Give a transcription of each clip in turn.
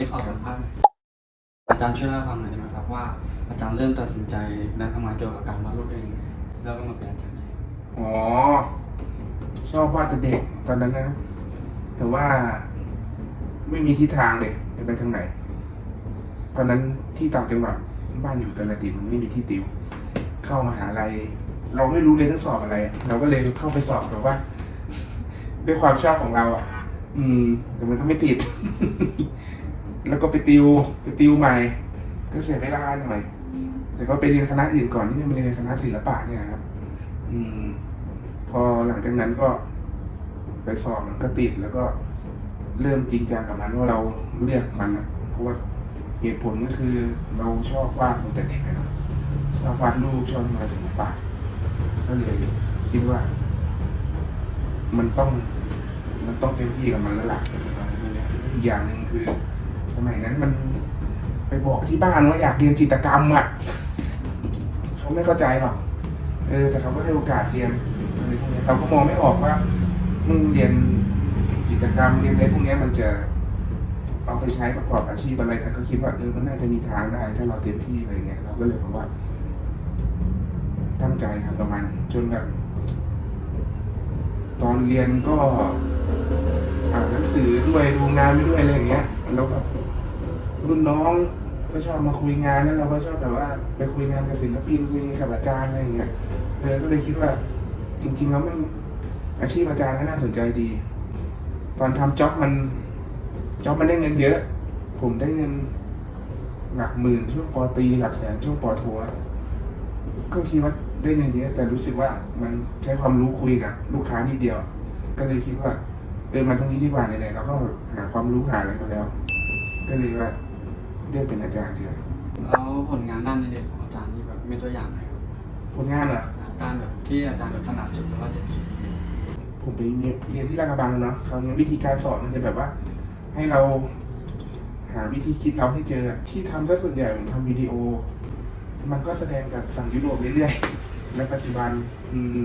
นี้ขอสัมภาษณ์อาจารย์ช่วยเล่าฟังหน่อยได้ไหมครับว่าอาจารย์เริ่มตัดสินใจและทำงานเกี่ยวกับการวาดรูปเองแล้วก็มาเป็นอาจารย์เองอ๋อ ชอบวาดแต่เด็กตอนนั้นนะ แต่ว่าไม่มีทิศทางเลยจะไปทางไหน ตอนนั้นที่ต่างจังหวัดบ้านอยู่ตะลดินมันไม่มีที่ติว เข้ามหาลัยเราไม่รู้เลยต้องสอบอะไร เราก็เลยเข้าไปสอบแบบว่า ด้วยความชอบของเราอะ อืม แต่มันก็ไม่ติด แล้วก็ไปติวไปติวใหม่ ก็เสียเวลาหน่อย แต่ก็ไปเรียนคณะอื่นก่อนที่จะมาเรียนคณะศิลปะเนี่ยครับ อืม พอหลังจากนั้นก็ไปสอบมันก็ติดแล้วก็เริ่มจริงจังกับมันว่าเราเลือกมันอะเพราะว่าเหตุผลก็คือเราชอบวาดตั้งแต่เด็กนะชอบวาดรูปชอบงานศิลปะก็เลยคิดว่า มันต้อง มันต้องเต็มที่กับมันแล้วล่ะอีกอย่างหนึ่งคือ มัยนั้นมัน ไปบอกที่บ้านว่าอยากเรียนจิตรกรรมอะเขาไม่เข้าใจหรอกเออแต่เขาก็ให้โอกาสเรียนอะไรพวกนี้เราก็มองไม่ออกว่ามึงเรียนกิจกรรมเรียนอะไรพวกนี้มันจะเอาไปใช้ประกอบอาชีพอะไรแต่ก็คิดว่าเออมันน่าจะมีทางได้ ถ้าเราเต็มที่อะไรเงี้ยเราก็เลยบอกว่า ตั้งใจทำกับมันจนแบบตอนเรียนก็อ่านหนังสือด้วยดูงานไปด้วยอะไรอย่างเงี้ยแล้วแบบ รุ่นน้องก็ชอบมาคุยงานแล้วเราก็ชอบแบบว่า ไปคุยงานกับศิลปินคุยกับอาจารย์อะไรอย่างเงี้ยเออก็เลยคิดว่า จริง ๆ แล้วมันอาชีพอาจารย์ก็น่าสนใจดี ตอนทำจ็อบมันจ็อบมันได้เงินเยอะ ผมได้เงินหลักหมื่นช่วงปอตีหลักแสนช่วงปอทอะก็คิดว่าได้เงินเยอะแต่รู้สึกว่ามันใช้ความรู้คุยกับลูกค้านิดเดียว ก็เลยคิดว่าเออมันตรงนี้ดีกว่าไหนๆเราก็หาความรู้หาอะไรมาแล้ว ก็เลยว่า เลือกเป็นอาจารย์ดีกว่าแล้วผลงานด้านเรียนของอาจารย์นี่แบบมีตัวอย่างไหมครับผลงานเหรอการแบบที่อาจารย์แบบถนัดสุดหรือว่าเด่นสุดผมไปเรียนที่ลาดกระบังเนาะคราวนี้วิธีการสอนมันจะแบบว่า ให้เราหาวิธีคิดเราให้เจอที่ทำซะส่วนใหญ่ผมทำวิดีโอ มันก็แสดงกับฝั่งยุโรปเรื่อยๆในปัจจุบันอืม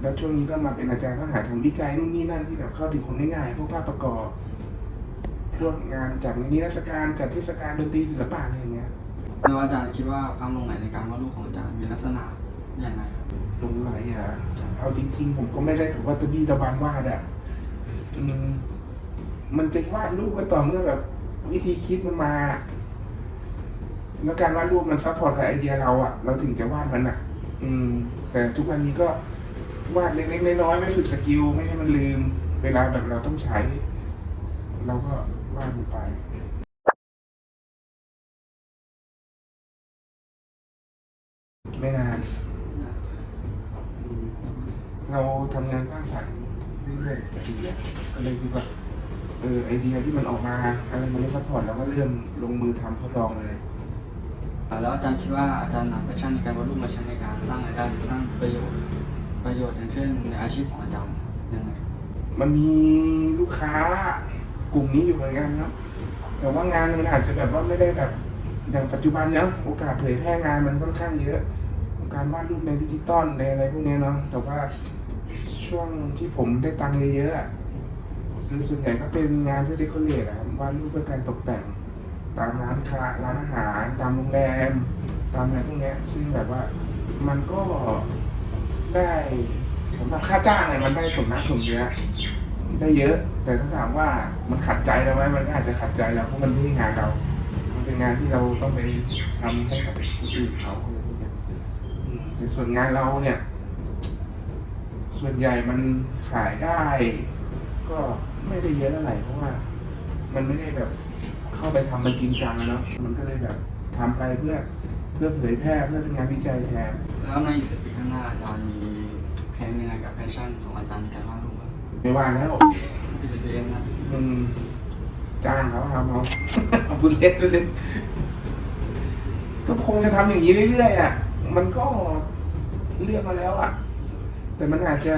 แล้วช่วงนี้ก็มาเป็นอาจารย์ก็หาทำวิจัยนู่นนี่นั่นที่แบบเข้าถึงคนง่ายๆพวกภาพประกอบ พวกงานจัดนิทรรศการจัดเทศกาลดนตรีศิลปะอะไรอย่างเงี้ยแล้วอาจารย์คิดว่าความลงไหลในการวาดรูปของอาจารย์มีลักษณะอย่างไรครับหลงไหลอะเอาจริงๆ ผมก็ไม่ได้แบบว่าตะบี้ตะบานวาดอะอืมมันจะวาดรูปก็ต่อเมื่อแบบวิธีคิดมันมาแล้วการวาดรูปมันซัพพอร์ตกับไอเดียเราอะเราถึงจะวาดมันอะอืม แต่ทุกวันนี้ก็วาดเล็กๆน้อยๆไม่ฝึกสกิลไม่ให้มันลืม เวลาแบบเราต้องใช้ เราก็ วาดมันไปไม่นาน เราทำงานสร้างสรรค์เรื่อยๆจากทีเนี้ยก็เลยคิดว่าเออไอเดียที่มันออกมาอะไรมันไม่ซัพพอร์ตเราก็เริ่มลงมือทำทดลองเลยแล้วอาจารย์คิดว่าอาจารย์นำแพชชั่นในการวาดรูปมาใช้ในการสร้างรายได้หรือสร้างประโยชน์ประโยชน์อย่างเช่นในอาชีพของอาจารย์ยังไงมันมีลูกค้า กลุ่มนี้อยู่เหมือนกันครับ แต่ว่างานมันอาจจะแบบว่าไม่ได้แบบอย่างปัจจุบันเนาะโอกาสเผยแพร่งานมันค่อนข้างเยอะ การวาดรูปในดิจิตอลในอะไรพวกเนี้ยเนาะแต่ว่าช่วงที่ผมได้ตังค์เยอะๆคือส่วนใหญ่ก็เป็นงานเพื่อเดคอเรทอะครับวาดรูปเพื่อการตกแต่งตามร้านค้าร้านอาหารตามโรงแรม ตามอะไรพวกเนี้ยซึ่งแบบว่ามันก็ได้สำหรับค่าจ้างเนี่ยมันได้สมน้ำสมเนื้อ ได้เยอะ แต่ถ้าถามว่ามันขัดใจเราไหมมันก็อาจจะขัดใจเราเพราะมันไม่ใช่งานเรา มันเป็นงานที่เราต้องไปทำให้กับคนอื่นเขาอะไรพวกเนี้ยอืมแต่ส่วนงานเราเนี่ย ส่วนใหญ่มันขายได้ ก็ไม่ได้เยอะเท่าไหร่เพราะว่า มันไม่ได้แบบเข้าไปทำมันจริงจังอะเนาะมันก็เลยแบบทำไปเพื่อเพื่อเผยแพร่เพื่อเป็นงานวิจัยแทนแล้วในอีกสิบปีข้างหน้าอาจารย์มีแผนยังไงกับแพชชั่นของอาจารย์ในการวาดรูปบ้าง ไม่ว่างแล้วอีกสิบปีข้างหน้ามันจ้างเขาทำเอาเอาฟุตเล็กเล่นก็คงจะทำอย่างนี้เรื่อยๆอะ มันก็เลือกมาแล้วอะ แต่มันอาจจะ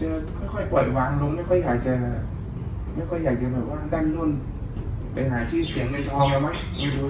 จะค่อยๆปล่อยวางลงไม่ค่อยอยากจะ ไม่ค่อยอยากจะแบบว่าด้านรุ่นไปหาชื่อเสียงในทองแล้วมั้งไม่รู้